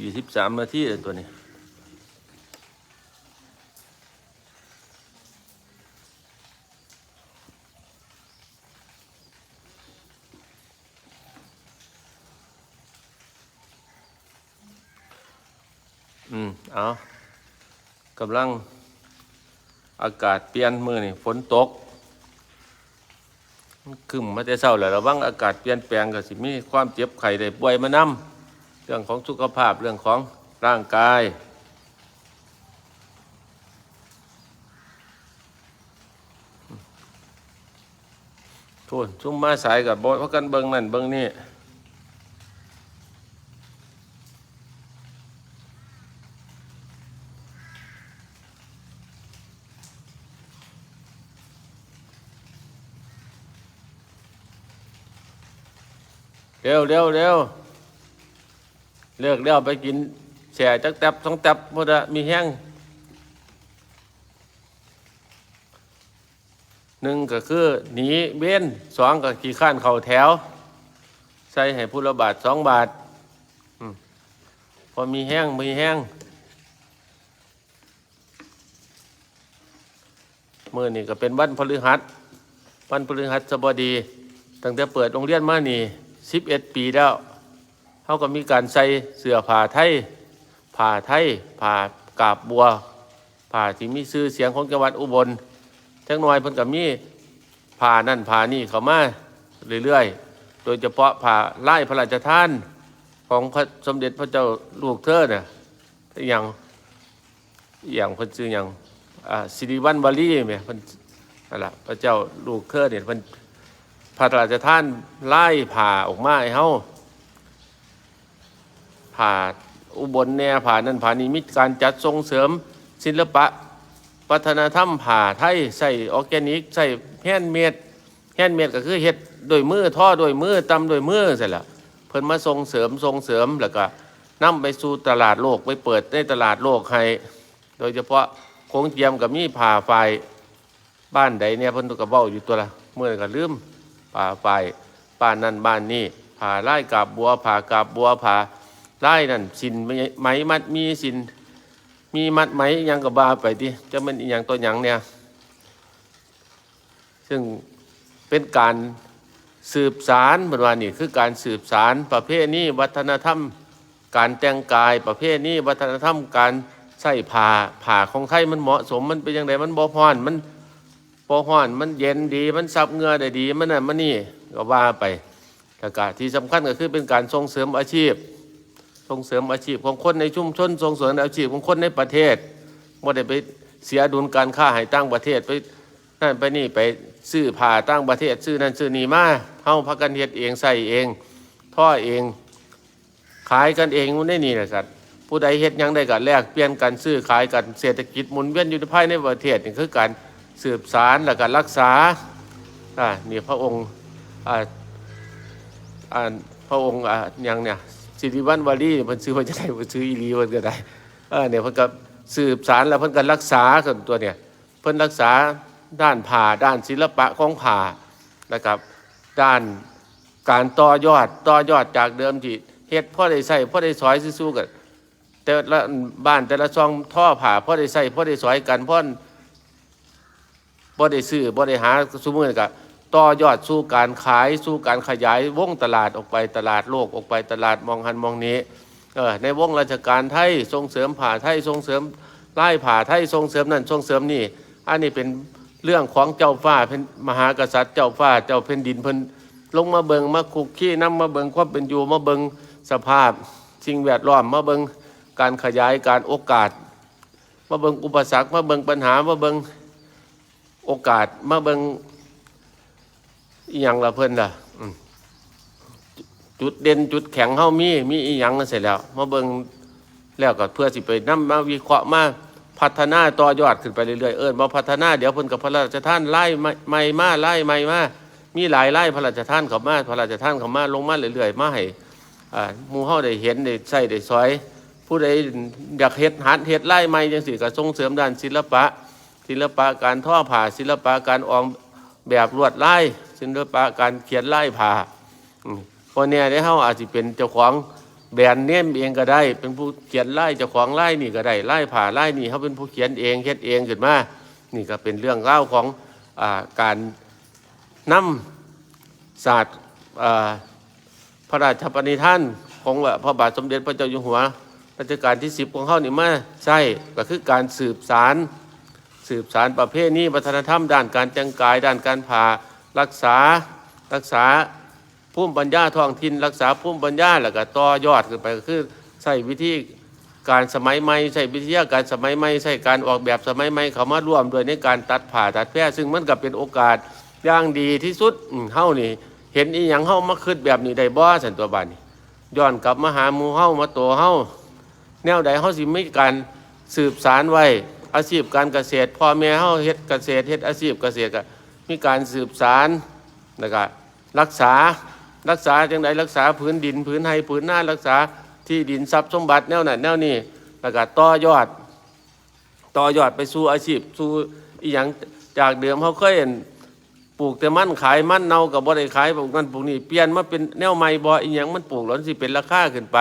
ยี่สิบสามนาทีเลยตัวนี้อืม เอากำลังอากาศเปลี่ยนมือนี่ฝนตกคึมมาแต่เช้าแล้วระวังอากาศเปลี่ยนแปลงก็สิมีความเจ็บไข้ได้ป่วยมานำ รื่องของสุขภาพเรื่องของร่างกาย ทุนซุ่มมาสายกับบเพราะกันเบิงนั่นเบิงนี่เร็วเร็วเร็ว เลิกเร็วไปกินแช่จักแตบสองแตบพอดะมีแห้งหนึ่งก็คือหนีเบ้นสองก็ขี่ข้านเข่าแถว ใส่ให้ผู้ละบาทสองบาทพอมีแห้งมีแห้งเมื่อนี่ก็เป็นวันพฤหัสวันพฤหัสบดี ตั้งแต่เปิดโรงเรียนมานี่สิบเอ็ดปีแล้ว เขาก็มีการใส่เสื้อผ้าไทยผ้าไทยผ้ากาบบัวผ้าที่มีชื่อเสียงของจังหวัดอุบลจังหน่อยเพิ่นก็มีผ้านั่นผ้านี่เข้ามาเรื่อยๆ โดยเฉพาะผ้าไล่พระราชทานของพระสมเด็จพระเจ้าลูกเธอเนี่ยอย่างอย่างเพิ่นชื่ออย่างสิริวัณวลีแม่เพิ่นนั่นล่ะพระเจ้าลูกเธอเนี่ยเพิ่นพระราชทานไล่ผ่าออกมาให้เฮา ผ่าอุบลแน่ผ่านั่นผ่านี้มีการจัดส่งเสริมศิลปะวัฒนธรรมผ่าไทยใส่ออร์แกนิกใส่แฮนเมดแฮนเมดก็คือเฮ็ดโดยมือท่อโดยมือตำโดยมือใส่ละเพิ่นมาส่งเสริมส่งเสริมแล้วก็นำไปสู่ตลาดโลกไปเปิดในตลาดโลกให้โดยเฉพาะโคงเจียมกับมีผ่าไฟบ้านใดเนี่ยเพิ่นตก็เว้าอยู่ตัวละเมื่อก็ลืมผ่าไฟบ้านนั่นบ้านนี่ผ่าไล่กาบบัวผ่ากาบบัวผ่า ไล่นั่นสินไหมมัดมีสินมีมัดไหมยังกับบาไปดิจะมันอย่างตัวหยังเนี่ย ซึ่งเป็นการสืบสารเหมือนว่านี่คือการสืบสารประเภทนี้วัฒนธรรม การแต่งกายประเภทนี้วัฒนธรรมการใส่ผ้าผ้าของไทยมันเหมาะสมมันเป็นยังไงมันบ่พอนมันพอห้อนมันเย็นดีมันซับเหงื่อได้ดีมันน่ะมันนี่ก็ว่าไปแล้วก็ที่สำคัญก็คือเป็นการส่งเสริมอาชีพ ส่งเสริมอาชีพของคนในชุมชนส่งเสริมอาชีพของคนในประเทศไม่ได้ไปเสียดุลการค้าให้ตั้งประเทศไปนั่นไปนี่ไปซื้อผ่าตั้งประเทศซื้อนั่นซื้อนี่มาเฮาพักกันเฮ็ดเองใส่เองท่อเองขายกันเองมันได้นี่นะครับผู้ใดเฮ็ดยังได้กันแลกเปลี่ยนกันซื้อขายกันเศรษฐกิจหมุนเวียนอยู่ในภายในประเทศนี่คือการสืบสารและการรักษาอ่านี่พระองค์อ่าอ่าพระองค์อ่าย่างเนี่ย สิริวัณวลีเพิ่นซื้อว่าจะได้เพิ่นซื้ออีหลีเพิ่นก็ได้เออเนี่ยเพิ่นก็สืบสารแล้วเพิ่นก็รักษาส่วนตัวเนี่ยเพิ่นรักษาด้านผ่าด้านศิลปะของผ่านะครับ ด้านการต่อยอดต่อยอดจากเดิมที่เฮ็ดพ่อได้ใส่พ่อได้สอยสู้ๆกันแต่ละบ้านแต่ละช่องท่อผ่าพ่อได้ใส่พ่อได้สอยกันพ่อบ่ได้ซื้อบ่ได้หาสมมือก็ ต่อยอดสู่การขายสู่การขยายวงตลาดออกไปตลาดโลกออกไปตลาดมองหันมองนี้เออในวงราชการไทยส่งเสริมผ่าไทยส่งเสริมไล่ผ่าไทยส่งเสริมนั่นส่งเสริมนี่ อันนี้เป็นเรื่องของเจ้าฟ้าเป็นมหากษัตริย์เจ้าฟ้าเจ้าแผ่นดินเพิ่นลงมาเบิงมาคุกขี้น้ำมาเบิงความเป็นอยู่มาเบิงสภาพสิ่งแวดล้อมมาเบิงการขยายการโอกาส มาเบิงอุปสรรคมาเบิงปัญหามาเบิงโอกาสมาเบิง อีหยังละเพิ่นล่ะจุดเด่นจุดแข็งเฮามี มีอีหยังเสร็จแล้วมาเบิงแล้วก็เพื่อสิไปนำมาวิเคราะห์มาพัฒนาต่อยอดขึ้นไปเรื่อยๆเอิ้นมาพัฒนาเดี๋ยวเพิ่นกับพระราชทานไล่ใหม่มาไล่ใหม่มามีหลายไล่พระราชทานเข้ามาพระราชทานเข้ามาลงมาเรื่อยๆมาให้อ่าหมู่เฮาได้เห็นได้ใช้ได้สอย ผู้ใดอยากเฮ็ดหัดเฮ็ดไล่ใหม่จังซี่ก็ส่งเสริมด้านศิลปะ ศิลปะการท่อผ่าศิลปะการออกแบบลวดลาย ศิลปะการเขียนลายผ่าอืมพอเนี่ยได้เฮาอาจจะเป็นเจ้าของแบรนด์เนมเองก็ได้ เป็นผู้เขียนไล่เจ้าของไล่นี่ก็ได้ไล่ผ่าไล่นี่เขาเป็นผู้เขียนเองเฮ็ดเองขึ้นมานี่ก็เป็นเรื่องเล่าของอาการนำศาสตร์พระราชปณิธานของพระบาทสมเด็จพระเจ้าอยู่หัวรัชกาลที่สิบของเขานี่มาใช่ก็คือการสืบสาร สืบสารประเภทนี้วัฒนธรรม ด้านการแต่งกาย ด้านการผ่า รักษารักษาภูมิปัญญาท้องถิ่นรักษาภูมิปัญญาแล้วก็ต่อยอดขึ้นไปก็คือใช้วิธีการสมัยใหม่ใช้วิทยาการสมัยใหม่ใช้การออกแบบสมัยใหม่เขามาร่วมด้วยในการตัดผ่าตัดแพร่ซึ่งมันก็เป็นโอกาสอย่างดีที่สุดเฮานี่ เห็นอีหยังเฮามาคิดแบบนี้ได้บ่สันตัวบานนี่ย้อนกลับมาหาหมู่เฮามาโตเฮาแนวใดเฮาสิมีการสืบสารไว้อาชีพการเกษตรพ่อแม่เฮาเฮ็ดเกษตรเฮ็ดอาชีพเกษตรก็ มีการสืบสารแล้วก็รักษารักษาจังไดรักษาพื้นดินพื้นไห้พื้นหน้ารักษาที่ดินทรัพย์สมบัติแนวนั้นแนวนี้แล้วก็ต่อยอด ต่อยอดไปสู่อาชีพสู่อีหยังจากเดิมเขาเคยเห็นปลูกแต่มันขายมันเนากับบ่ได้ขายปลูกนั่นปลูกนี่เปลี่ยนมาเป็นแนวใหม่บ่อีหยังมันปลูกแล้วสิเป็นราคาขึ้นไป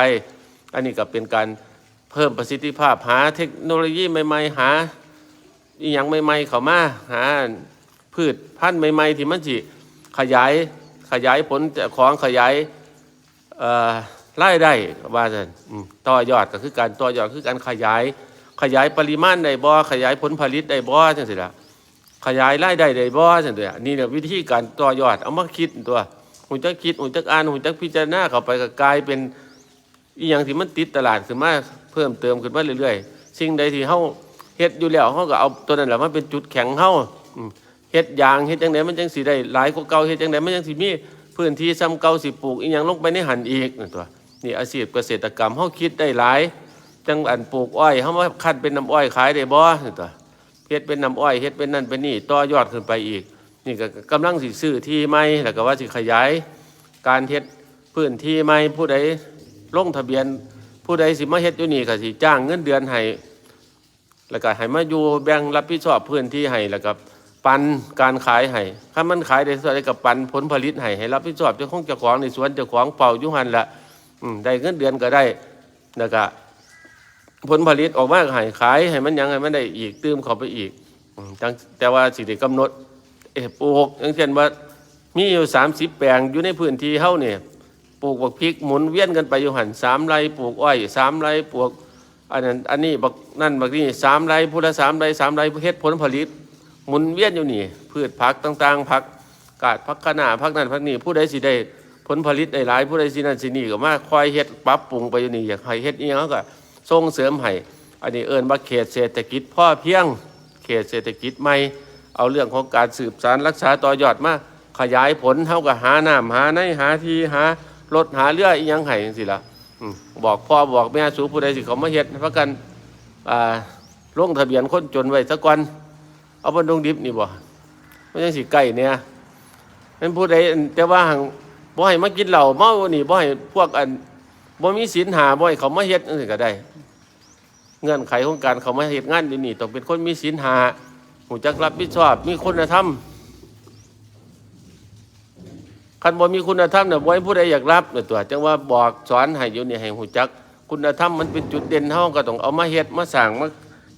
อันนี้ก็เป็นการเพิ่มประสิทธิภาพหาเทคโนโลยีใหม่ ๆ หาอีหยังใหม่ ๆ เข้ามาหา พืชพันธุ์ใหม่ๆที่มันสิขยายขยายผลจากของขยายเอ่อรายได้ว่าซั่นอืมต่อยอดก็คือการต่อยอดคือการขยาย ขยายปริมาณได้บ่ขยายผลผลิตได้บ่จังซี่ล่ะขยายรายได้ได้บ่จังซี่ล่ะนี่เนี่ยวิธีการต่อยอดเอามาคิดตัวหูจักคิดหูจักอ่านหูจักพิจารณาเข้าไปก็กลายเป็นอีหยังที่มันติดตลาดขึ้นมาเพิ่มเติมขึ้นมาเรื่อยๆ สิ่งใดที่เฮาเฮ็ดอยู่แล้วเฮาก็เอาตัวนั้นแหละมาเป็นจุดแข็งเฮาอื เฮ็ดยางเฮ็ดจังไดมันจังสิได้หลายกว่าเก่าเฮ็ดจังไดมันจังสิมีพื้นที่ซ้ำเก่าสิปลูกอีหยังลงไปในหันอีกนั่นตัวนี่อาชีพเกษตรกรรมเฮาคิดได้หลายจังอันปลูกอ้อยเขามาคั้นเป็นน้ำอ้อยขายได้บ่นี่ตัวเฮ็ดเป็นน้ำอ้อยเฮ็ดเป็นนั่นเป็นนี่ต่อยอดขึ้นไปอีก นี่ก็กำลังสิซื้อที่ใหม่แล้วก็ว่าสิขยาย การเฮ็ดพื้นที่ใหม่ผู้ใดลงทะเบียนผู้ใดสิมาเฮ็ดอยู่นี่ก็สิจ้างเงินเดือนให้แล้วก็ให้มาอยู่แบ่งรับผิดชอบพื้นที่ให้แล้วก็ ปันการขายให้ถ้ามันขายได้เท่าใดก็ปันผลผลิตให้ให้รับผิดชอบเจ้าของเจ้าของในสวนเจ้าของเป่ายู่หั่นละได้เงินเดือนก็ได้แล้วก็ผลผลิตออกมาก็ให้ขายให้มันยังให้มันได้อีกตื้มเข้าไปอีกแต่ว่าสิได้กำหนดเอปลูกอย่างเช่นว่ามีอยู่สามสิบแปลงอยู่ในพื้นที่เฮาเนี่ยปลูกบักพริกหมุนเวียนกันไปอยู่หันสามไร่ปลูกอ้อยสามไร่ปลูกอันนั้นอันนี้บักนั่นบักนี่สามไร่พุละสามไร่สามไร่เฮ็ดผลผลิต หมุนเวียนอยู่นี่พืชผักต่าง ๆผักกาดผักคะน้าผักนั่นผักนี่ผู้ใดสิได้ผลผลิตได้หลายผู้ใดสินั่นสินี่ก็มาคอยเฮ็ดปรับปรุงไปอยู่นี่อยากให้เฮ็ดอีหยังก็ส่งเสริมให้อันนี้เอิ้นว่าเขตเศรษฐกิจพ่อเพียง เขตเศรษฐกิจใหม่เอาเรื่องของการสืบสารรักษาต่อยอดมาขยายผลเท่ากับหาน้ำหาในหาที่หารถหาเรืออีหยังไห้จังซี่ล่ะบอกพ่อบอกแม่สู่ผู้ใดสิเขามาเฮ็ดให้ประกันอ่าลงทะเบียนคนจนไว้ซะก่อน เอาบนดงดิบนี่บ่มันยังสิใกล้เนี่ยเป็นผู้ใดแต่ว่าหังบ่ให้มากินเหล้าเมานี่บ่ให้พวกอันบ่มีศีลหาบ่ให้เขามาเฮ็ดจังซี่ก็ได้ เงื่อนไขของการเขามาเฮ็ดงานอยู่นี่ต้องเป็นคนมีศีลหาหูจักรับผิดชอบมีคุณธรรมคันบ่มีคุณธรรมน่ะบ่ให้ผู้ใดอยากรับเนี่ยตัวจังว่าบอกสอนให้อยู่นี่ให้หูจัก คุณธรรมมันเป็นจุดเด่นเฮาก็ต้องเอามาเฮ็ดมาสร้างมา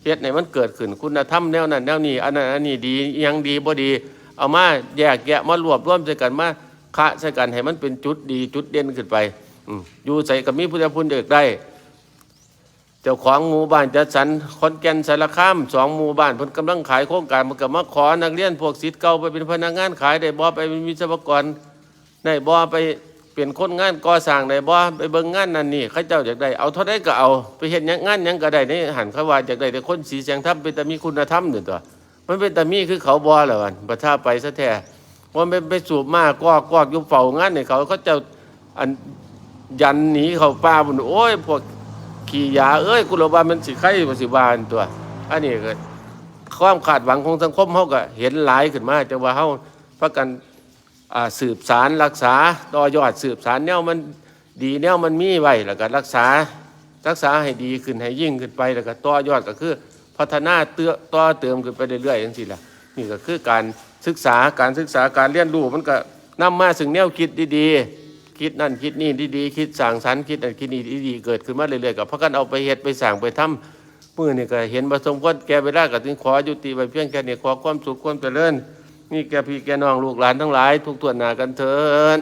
เฮ็ดให้มันเกิดขึ้นคุณธรรมแนวนั้นแนวนี้อันนั้นอันนี้ดียังดีบ่ดี เอามาแยกแยะมารวบรวมใส่กันมาคะใส่กันให้มันเป็นจุดดีจุดเด่นขึ้นไปอืมอยู่ใส่กับมีพุทธคุณเด็กได้เจ้าของหมู่บ้านจัดสรรขอนแก่นสารคามสองหมู่บ้านเพิ่นกำลังขายโครงการมันก็มาขอนักเรียนพวกศิษย์เก่าไปเป็นพนักงานขายได้บ่ไปเป็นวิศวกรได้บ่ไป เปลี่ยนคนงานก่อสร้างได้บ่ไปเบิ่งงานนั่นนี่เขาเจ้าอยากได้เอาเท่าใดก็เอาไปเฮ็ดหยังงานหยังก็ได้นี่หันเขาว่าอยากได้แต่คนสีแสงธรรมเป็นแต่มีคุณธรรมนี่ตัว มันเป็นแต่มีคือเขาบ่ล่ะวันประท่าไปซะแท้ว่าไปไปสูบมากกอกกอกยู่เฝ้างานให้เขาเขาเจ้าอันยันหนีเขาป่าบุญโอ้ยพวกขี่ยาเอ้ยกุลบามันสิไข่บ่สิบานตัว อันนี้ก็ความขาดหวังของสังคมเขาก็เห็นหลายขึ้นมาแต่ว่าเขาประกัน สืบสารรักษาต่อยอดสืบสารแนวมันดีแนวมันมีไว้แล้วก็รักษารักษาให้ดีขึ้นให้ยิ่งขึ้นไปแล้วก็ต่อยอดก็คือพัฒนาเตื้อต่อเติมขึ้นไปเรื่อยๆอย่างนี้ละนี่ก็คือการศึกษาการศึกษาการเรียนรู้มันก็นำมาถึงแนวคิดดีๆ คิดนั่นคิดนี่ดีๆคิดสั่งสรรคิดนั่นคิดนี่ดีๆเกิดขึ้นมาเรื่อยๆกับพากกันเอาไปเหตุไปสั่งไปทำมื่อนี่ก็เห็นประสมควรแก่เวลาก็ถึงขอยุติไปเพียงแค่นี้ขอความสุขความเจริญ นี่แกพี่แกน้องลูกหลานทั้งหลาย ทุกตัวหนากันเถิด